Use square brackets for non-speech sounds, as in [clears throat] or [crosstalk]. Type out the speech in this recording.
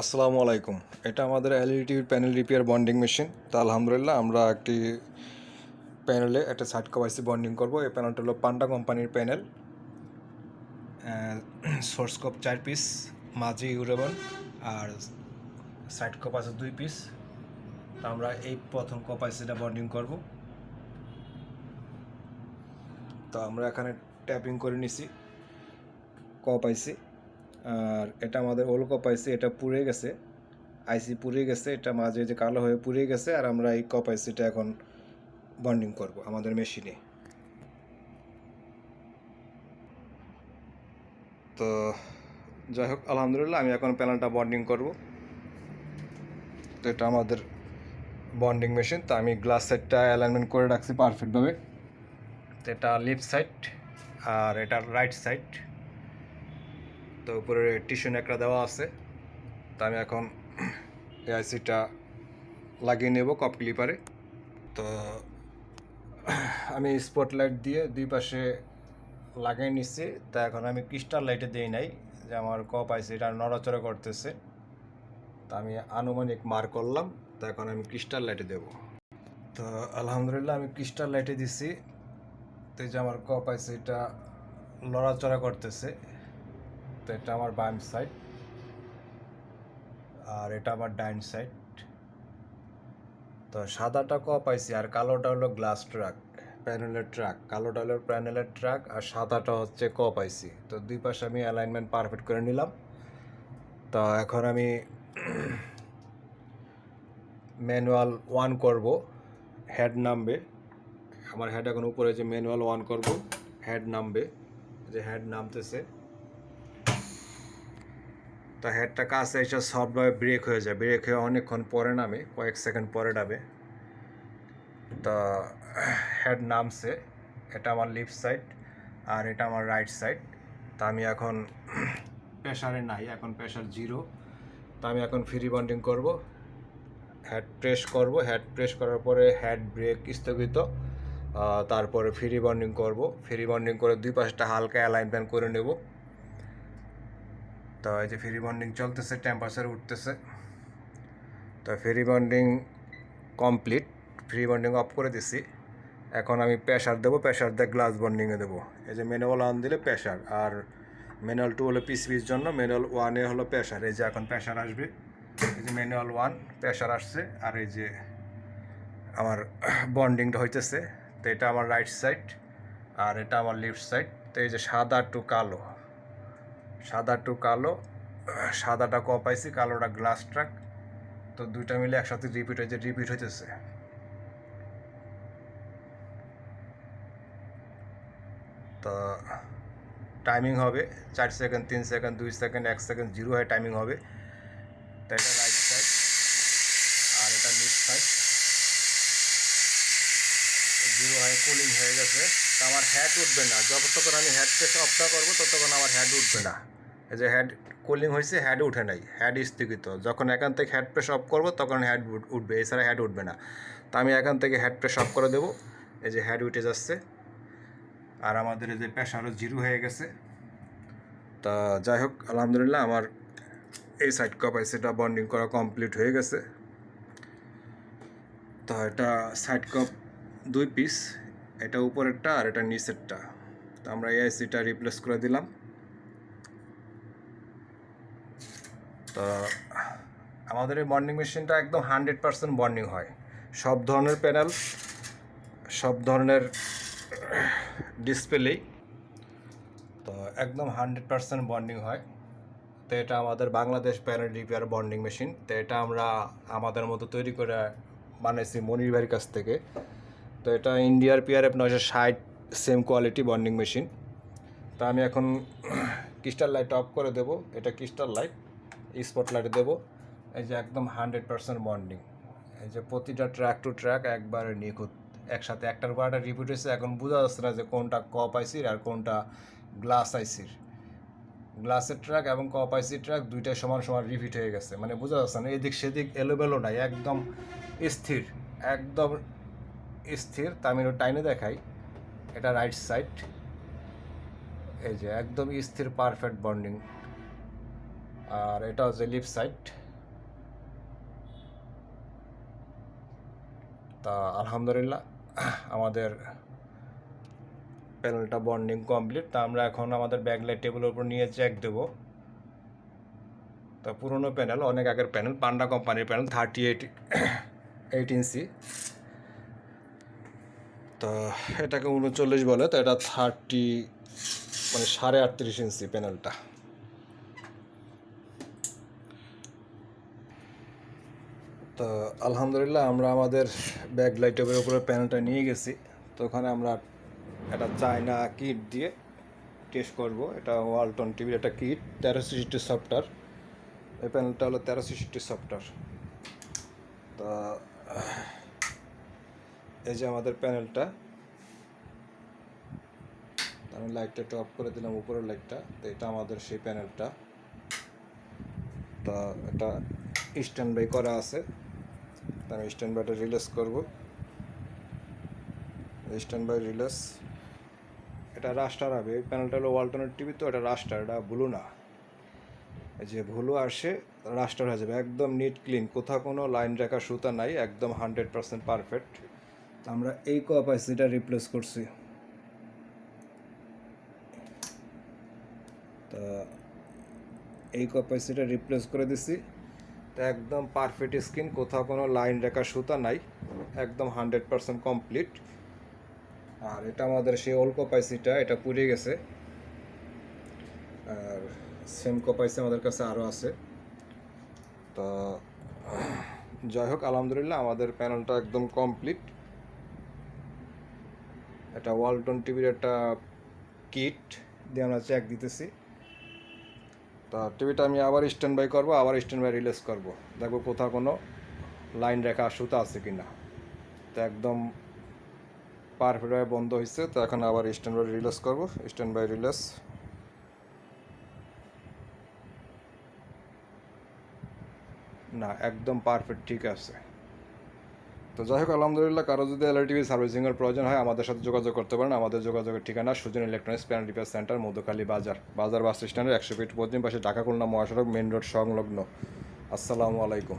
আসসালামু আলাইকুম। এটা আমাদের LED panel repair bonding machine তা আলহামদুলিল্লাহ আমরা একটি প্যানেলে একটা সাইড কভারসি বন্ডিং করব। এই প্যানেলটা হলো পান্ডা কোম্পানির প্যানেল সোর্স কপ চার পিস মাঝি ইউরেবন আর সাইড কপ আছে দুই পিস তা আমরা এই প্রথম কপ কপাইসিটা বন্ডিং করব। তো আমরা এখানে ট্যাপিং করে নিছি। কপাইসি আর এটা আমাদের ওল কপাইসি এটা পুড়ে গেছে। আইসি পুড়ে গেছে, এটা মাঝে যে কালো হয়ে পুড়ে গেছে, আর আমরা এই কপাইসিটা এখন বন্ডিং করব আমাদের মেশিনে তো যাই হোক, আলহামদুলিল্লাহ, আমি এখন প্যানেলটা বন্ডিং করব। তো এটা আমাদের বন্ডিং মেশিন তো আমি গ্লাস সেটটা অ্যালাইনমেন্ট করে রাখছি পারফেক্টভাবে তো এটা লেফট সাইড আর এটা রাইট সাইড তো উপরে টিস্যু একটা দেওয়া আছে। তো আমি এখন [clears throat] এআইসিটা লাগিয়ে নেব কপ ক্লিপারে। তো [clears throat] আমি স্পটলাইট দিয়ে দুই পাশে লাগিয়ে নিচ্ছি তা এখন আমি ক্রিস্টাল লাইটে দিই নাই যে আমার কপ আইসি, এটা নড়াচড়া করতেছে। তা আমি আনুমানিক মার করলাম, তা এখন আমি ক্রিস্টাল লাইটে দেব। তো আলহামদুলিল্লাহ আমি ক্রিস্টাল লাইটে দিছি। তো যে আমার কপ আইসি এটা লড়াচড়া করতেছে। তো এটা আমার বাম সাইড আর এটা আমার ডাইন সাইড তো সাদাটা ক পাইছি আর কালোটা হলো গ্লাস ট্রাক প্যানেলের ট্রাক কালোটা হলো প্যানেলের ট্রাক আর সাদাটা হচ্ছে ক পাইছি। তো দুই পাশে আমি অ্যালাইনমেন্ট পারফেক্ট করে নিলাম। তো এখন আমি ম্যানুয়াল ওয়ান করব হেড নামবে। আমার হেড এখন উপরে যে ম্যানুয়াল ওয়ান করব হেড নামবে। যে হেড নামতেছে। তা হেডটা কাছে এসে সফটভাবে ব্রেক হয়ে যায়। ব্রেক হয়ে অনেকক্ষণ পরে নামে, কয়েক সেকেন্ড পরে নামে। তা হেড নামছে, এটা আমার লিফট সাইড আর এটা আমার রাইট সাইড তা আমি এখন প্রেশারে নাই, এখন প্রেশার জিরো তা আমি এখন ফ্রি বন্ডিং করব। হেড প্রেস করব। হেড প্রেস করার পরে হেড ব্রেক স্থগিত। তারপরে ফ্রি বন্ডিং করব। ফ্রি বন্ডিং করে দুই পাশটা হালকা অ্যালাইনমেন্ট করে নেব। তো এই যে ফ্রি বন্ডিং চলতেছে টেম্পারেচার উঠতেছে। তো free bonding complete free bonding off করে দিছি। এখন আমি প্রেশার দেবো প্রেশার দিয়ে গ্লাস বন্ডিংয়ে দেবো। এই যে ম্যানুয়াল ওয়ান দিলে প্রেশার আর ম্যানুয়াল টু হলো পিসিবির জন্য ম্যানুয়াল ওয়ানে হলো প্রেশার এই যে এখন প্রেশার আসবে। এই যে ম্যানুয়াল ওয়ান প্রেশার আসছে, আর এই যে আমার বন্ডিংটা হইতেছে। তো এটা আমার রাইট সাইড আর এটা আমার লেফট সাইড তো এই যে সাদা টু কালো। সাদা টু কালো, সাদাটা কপাইছি কালোটা গ্লাস ট্রাক তো দুইটা মিলে একসাথে রিপিট হয়েছে রিপিট হইতেছে। তো টাইমিং হবে চার সেকেন্ড তিন সেকেন্ড দুই সেকেন্ড এক সেকেন্ড জিরো হয়ে টাইমিং হবে। তো এটা রাইট সাইড আর এটা লেফট সাইড জিরো হয়ে কুলিং হয়ে গেছে। তো আমার হ্যাড উঠবে না। যতক্ষণ আমি হেড প্রেস অফটা করব, ততক্ষণ আমার হ্যাট উঠবে না। যে হ্যাড কুলিং হয়েছে হেড উঠে নাই হ্যাড স্থগিত। যখন এখান থেকে হ্যাড প্রেস অফ করব, তখন হ্যাড উঠবে, এছাড়া হেড উঠবে না। তো আমি এখান থেকে হ্যাড প্রেস অফ করে দেবো, এই যে হেড উঠে যাচ্ছে। আর আমাদের এই যে প্রেশারও জিরো হয়ে গেছে। তা যাই হোক, আলহামদুলিল্লাহ আমার এই সাইড ক্যাপাসিটা বন্ডিং করা কমপ্লিট হয়ে গেছে। তো এটা সাইড কাপ দুই পিস এটা উপরেরটা আর এটা নিচেরটা। তো আমরা এআইসিটা রিপ্লেস করে দিলাম। তো আমাদের এই বন্ডিং মেশিনটা একদম হান্ড্রেড পার্সেন্ট বন্ডিং হয়। সব ধরনের প্যানেল সব ধরনের ডিসপ্লেই তো একদম হান্ড্রেড পার্সেন্ট বন্ডিং হয়। তো এটা আমাদের Bangladesh panel repair bonding machine তো এটা আমরা আমাদের মতো তৈরি করে বানাইছি মনির ভাইয়ের কাছ থেকে। তো এটা ইন্ডিয়ার পিআরএফ নয়শো ষাট সেম কোয়ালিটি বন্ডিং মেশিন তা আমি এখন ক্রিস্টাল লাইট অফ করে দেব। এটা ক্রিস্টাল লাইট স্পট লাইট দেবো। এই যে একদম হান্ড্রেড পার্সেন্ট বন্ডিং এই যে প্রতিটা ট্র্যাক টু ট্র্যাক একবারে নিখুঁত। একসাথে একটার পর একটা রিপিট হয়েছে। এখন বোঝা যাচ্ছে না যে কোনটা কপ আইসির আর কোনটা গ্লাস আইসির গ্লাসের ট্র্যাক এবং কপ আইসির ট্র্যাক দুইটাই সমান সমান রিপিট হয়ে গেছে। মানে বোঝা যাচ্ছে না, এদিক সেদিক এলোবেলো নাই, একদম স্থির একদম স্থির। তা আমি টাইনে দেখাই। এটা রাইট সাইড এই যে একদম স্থির পারফেক্ট বন্ডিং আর এটা হচ্ছে লিফট সাইট তা আলহামদুলিল্লাহ, আমাদের প্যানেলটা বন্ডিং কমপ্লিট তা আমরা এখন আমাদের ব্যাকলাইট টেবিলের উপর নিয়ে চেক দেবো। তা পুরনো প্যানেল অনেক আগের প্যানেল পান্ডা কোম্পানির panel thirty eight eight inch তা এটাকে উনচল্লিশ বলে, তো এটা থার্টি মানে সাড়ে আটত্রিশ ইঞ্চি প্যানেলটা তো আলহামদুলিল্লাহ আমরা আমাদের ব্যাক লাইটের উপরে প্যানেলটা নিয়ে গেছি। তো ওখানে আমরা একটা চায়না কিট দিয়ে টেস্ট করব। এটা ওয়ালটন টিভির একটা কিট তেরোশো সিক্সটি সফটওয়্যার এই প্যানেলটা হলো তেরোশো সিক্সটি সফটওয়্যার তো, এই যে আমাদের প্যানেলটা। আমি লাইটটা একটু অফ করে দিলাম উপরের লাইটটা তো এটা আমাদের সেই প্যানেলটা। তা এটা স্ট্যান্ড বাই করা আছে। আমি স্ট্যান্ড বাইটা রিলেস করব। Stand by release. এটা রাস্টার হবে এই প্যানেলটা হলো ওয়ালটনের টিভি তো এটা রাস্টার এটা ভুলু না। যে ভুলু আসে রাস্টার হয়ে যাবে, একদম নিট ক্লিন কোথাও কোনো লাইন রেখা সুতা নাই, একদম হান্ড্রেড পার্সেন্ট পারফেক্ট আমরা এই কপাসিটা রিপ্লেস করছি। তা এই কপাসিটা রিপ্লেস করে দিছি। একদম পারফেক্ট স্কিন কোথাও কোনো লাইন রেখা সুতা নাই, একদম হান্ড্রেড পার্সেন্ট কমপ্লিট আর এটা আমাদের সেই ওল কপাইসিটা এটা পুড়ে গেছে। আর সেম কপাইসি আমাদের কাছে আরও আছে। তো, যাই হোক, আলহামদুলিল্লাহ আমাদের প্যানেলটা একদম কমপ্লিট এটা ওয়ালটন টিভির একটা কিট দিয়ে আমরা চেক দিতেছি। তা টিভিটা আমি আবার স্ট্যান্ড বাই করব, আবার স্ট্যান্ড বাই রিলিজ করব। দেখব কোথাও কোনো লাইন রেখা সুতা আছে কি না তো একদম পারফেক্টভাবে বন্ধ হয়েছে, তো এখন আবার স্ট্যান্ড বাই রিলিজ করব স্ট্যান্ড বাই রিলিজ না, একদম পারফেক্ট ঠিক আছে। তো যাই হোক, আলহামদুলিল্লাহ কারও যদি এলআই টিভি সার্ভিসিংয়ের প্রয়োজন হয়, আমাদের সাথে যোগাযোগ করতে পারেন। আমাদের যোগাযোগের ঠিকানা Sujan electronics pan repair center, Madhukhali Bazar. বাজার বাস স্ট্যান্ডের একশো ফিট পশ্চিম পাশে ঢাকা খুলনা মহাসড়ক মেন রোড সংলগ্ন। আসসালামু আলাইকুম।